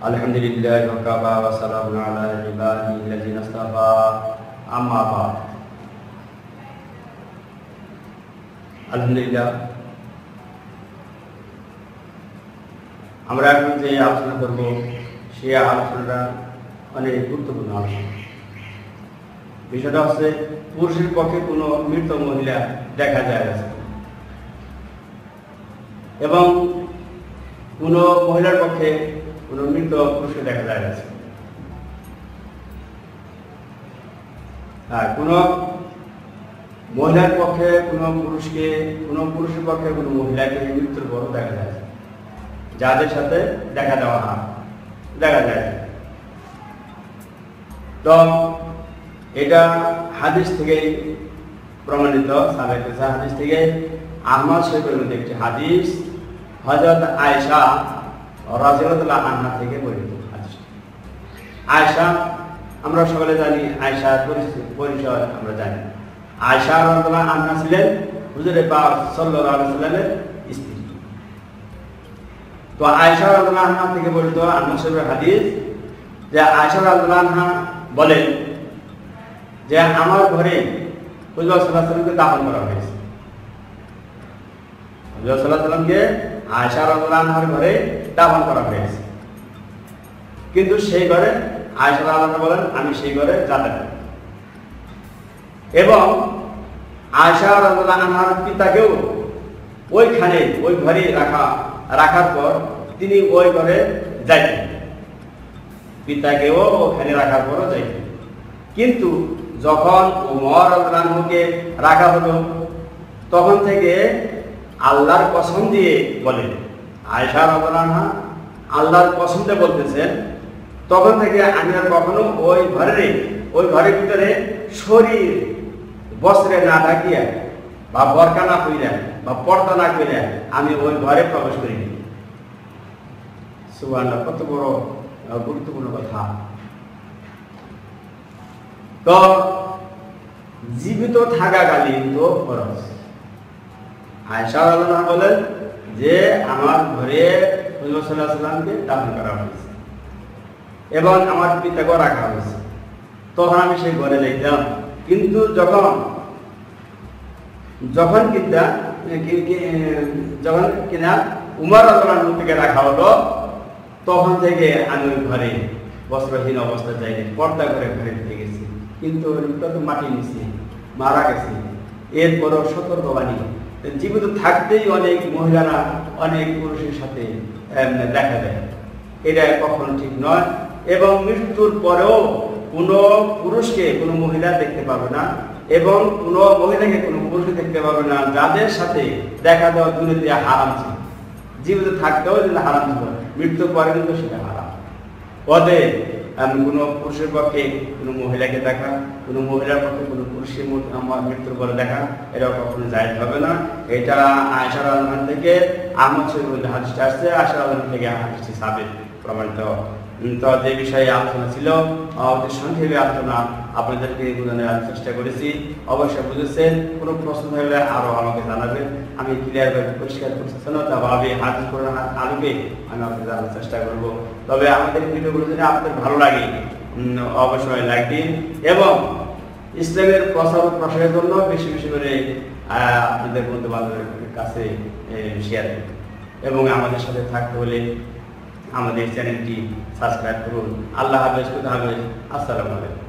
الحمد لله وكفى وسلام على عباده الذين اصطفى أما بعد আলহামদুলিল্লাহ আমরা এখন যে আলোচনা করব সেই আলোচনাটা অনেক গুরুত্বপূর্ণ আলোচনা বিষয়টা হচ্ছে পুরুষের পক্ষে কোনো মৃত মহিলা দেখা যায় না এবং কোনো মহিলার পক্ষে কোনো মৃত পুরুষকে দেখা যায় না। আর কোনো মহিলার পক্ষে কোনো পুরুষকে, কোনো পুরুষের পক্ষে কোনো মহিলাকে মৃত্যুর পর দেখা যায় যাদের সাথে দেখা দেওয়া হয়, দেখা যায় তো এটা হাদিস থেকে প্রমাণিত, সাবেক হাদিস থেকে আহমদ শরীফের মধ্যে হাদিস হজরত আয়সা রাজিউল্লাহ আন্না থেকে বর্ণিত হাদিস। আয়সা আমরা সকলে জানি আয়সার পরিচয় আমরা জানি। আয়সা আন্না ছিলেন হুজুরে পাক সাল্লামের স্ত্রী। তো আয়সা রাজিউল্লাহ আন্না থেকে বর্ণিত আহমদ শরীফের হাদিস যে আয়সা রাজিউল্লাহ আনহা বলেন যে আমার ঘরে হুজুর সাল্লাহ সাল্লামকে দাফন করা হয়েছে। হুজুর সাল্লামকে আয়সা রাজুল্লাহর ঘরে দাফন করা হয়েছে। কিন্তু সেই ঘরে আয়সা রাজুল্লাহ বলেন, আমি সেই ঘরে যাতে এবং আয়সা রাজুল্লাহ আনহার পিতাকেও ওইখানে, ওই ঘরে রাখা, রাখার পর তিনি ওই ঘরে যাইতেন। পিতাকেও ওখানে রাখার পরও যাইতেন। কিন্তু যখন উমর রানহুকে রাখা হলো, তখন থেকে আল্লাহর কসম দিয়ে বলেন। আয়সা রানহা আল্লাহর কসম বলতেছেন, তখন থেকে আমি আর কখনো ওই ঘরে ওই ঘরের ভিতরে শরীর, বস্ত্রে না ঢাকিয়া বা বরকা না কইরা বা পর্দা না কইরা আমি ওই ঘরে প্রবেশ করিনি। সুবাহ কত বড় গুরুত্বপূর্ণ কথা। তো, জীবিত থাকাকালীন তো খরচ। আয়সা আল্লাহ বলেন যে আমার ঘরে হুজুর দাফন করা হয়েছে এবং আমার পিতাকেও রাখা হয়েছে। তখন আমি সেই ঘরে দেখতাম কিন্তু যখন যখন কিনা যখন কিনা উমর আল্লাহ থেকে রাখা হলো, তখন থেকে আমি ওই ঘরে, বস্ত্রহীন অবস্থা যাইনি, পর্দা করে ঘরে ঢুকে গেছি। কিন্তু মাটি নিচে, মারা গেছে। এরপরও সতর্কবাণী জীবিত থাকতেই অনেক মহিলারা, অনেক পুরুষের সাথে দেখা যায় এটা কখনো ঠিক নয় এবং মৃত্যুর পরেও কোনো পুরুষকে কোনো মহিলা দেখতে পাবে না এবং কোনো মহিলাকে কোনো পুরুষকে দেখতে পাবে না। যাদের সাথে দেখা দেওয়া দূরে দিয়ে হারাম ছিল, জীবিত থাকতেও যদি হারাম ছিল, মৃত্যুর পরে কিন্তু সেটা হারাম। পদে কোনো পুরুষের পক্ষে কোনো মহিলাকে দেখা, কোনো মহিলার পক্ষে কোনো পুরুষের আমার মৃত্যুর পরে দেখা এটা কখনো জায়জ হবে না। এটা আয়সার আলমান থেকে আহমদ শরীফ হাদিসটা আসছে আয়সার আলমান থেকে হাদিসটি সাবেক প্রমাণিত তো যে বিষয়ে আলোচনা ছিল। অতি সংক্ষেপে আলোচনা আপনাদেরকে বোঝানোর চেষ্টা করেছি। অবশ্যই বুঝেছেন, কোনো প্রশ্ন থাকলে আরও আমাকে জানাবেন। আমি ক্লিয়ার করে পরিষ্কার পরিচ্ছন্নতাভাবে হাজির করে আলোকে আমি আপনাদের জানার চেষ্টা করব। তবে আমাদের ভিডিওগুলো যদি আপনাদের ভালো লাগে অবশ্যই লাইক দিন এবং ইসলামের প্রচার প্রসারের জন্য বেশি বেশি করে আপনাদের বন্ধু বান্ধবের কাছে শেয়ার এবং আমাদের সাথে থাকতে হলে আমাদের চ্যানেলটি সাবস্ক্রাইব করুন। আল্লাহ হাফেজ খুদা হাফেজ। আসসালামু আলাইকুম।